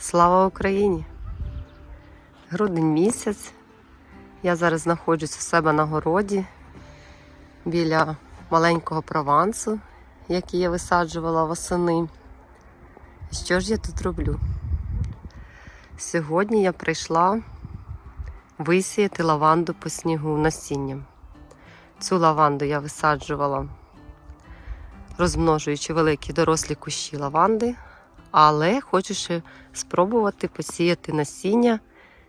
Слава Україні! Грудень місяць. Я зараз знаходжусь у себе на городі біля маленького провансу, який я висаджувала восени. Що ж я тут роблю? Сьогодні я прийшла висіяти лаванду по снігу насінням. Цю лаванду я висаджувала, розмножуючи великі дорослі кущі лаванди, але хочу спробувати посіяти насіння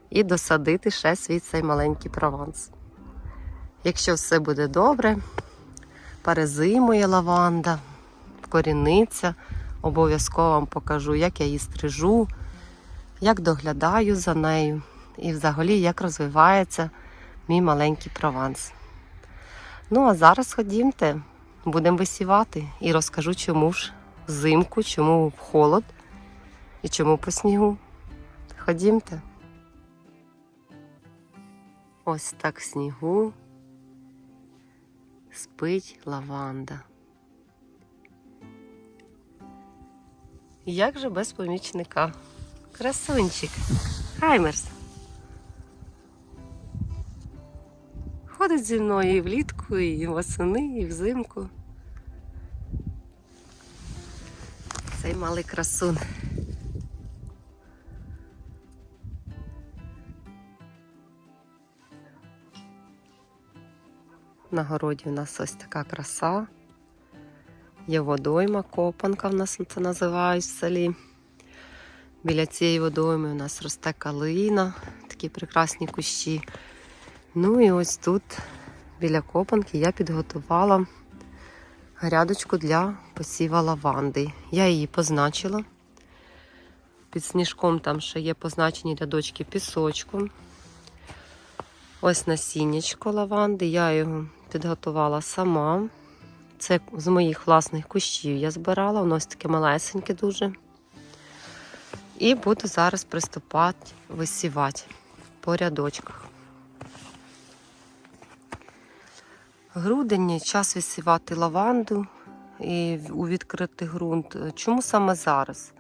і досадити ще свій цей маленький прованс. Якщо все буде добре, перезимує лаванда, вкоріниться, обов'язково вам покажу, як я її стрижу, як доглядаю за нею і взагалі як розвивається мій маленький прованс. Ну, а зараз ходімте, будемо висівати і розкажу, чому ж взимку, чому холод і чому по снігу. Ходімте. Ось так в снігу спить лаванда. Як же без помічника? Красунчик. Хаймерс. Ходить зі мною і влітку, і восени, і взимку. Цей малий красун. На городі у нас ось така краса. Є водойма, копанка в нас це називають в селі. Біля цієї водойми у нас росте калина, такі прекрасні кущі. Ну і ось тут, біля копанки, я підготувала грядочку для посіва лаванди. Я її позначила. Під сніжком там ще є позначені рядочки пісочком. Ось насіннячко лаванди. Я його підготувала сама. Це з моїх власних кущів я збирала, воно ось таке малесеньке дуже. І буду зараз приступати висівати по рядочках. Грудень час висівати лаванду і у відкритий ґрунт. Чому саме зараз?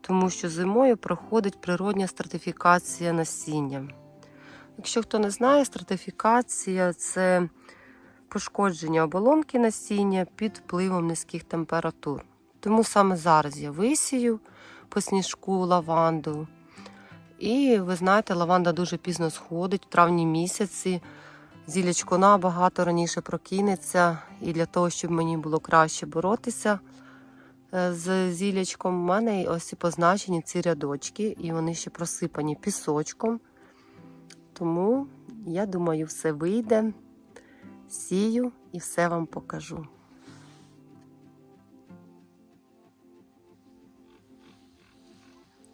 Тому що зимою проходить природня стратифікація насіння. Якщо хто не знає, стратифікація це пошкодження оболонки насіння під впливом низьких температур. Тому саме зараз я висію по сніжку лаванду. І ви знаєте, лаванда дуже пізно сходить в травні місяці. Зілячко набагато раніше прокинеться, і для того, щоб мені було краще боротися е, з зілячком, в мене ось і позначені ці рядочки, і вони ще просипані пісочком. Тому я думаю, все вийде. Сію і все вам покажу.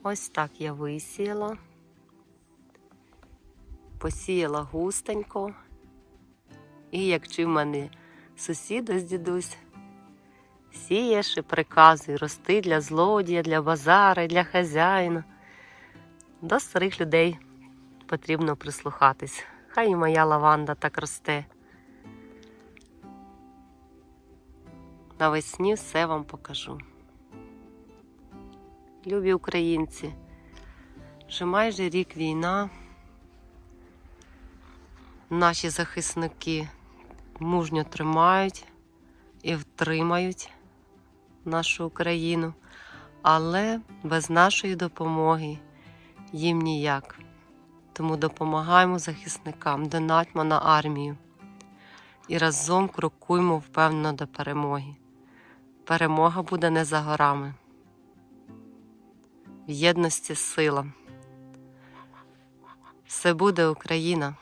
Ось так я висіяла, посіяла густенько. І як вчив мене сусід ось дідусь, сієш і приказуй рости для злодія, для базара, для хазяїна. До старих людей потрібно прислухатись. Хай і моя лаванда так росте. Навесні все вам покажу. Любі українці, вже майже рік війна. Наші захисники мужньо тримають і втримають нашу Україну, але без нашої допомоги їм ніяк. Тому допомагаємо захисникам, донатьмо на армію і разом крокуємо впевнено до перемоги. Перемога буде не за горами. В єдності сила. Все буде Україна!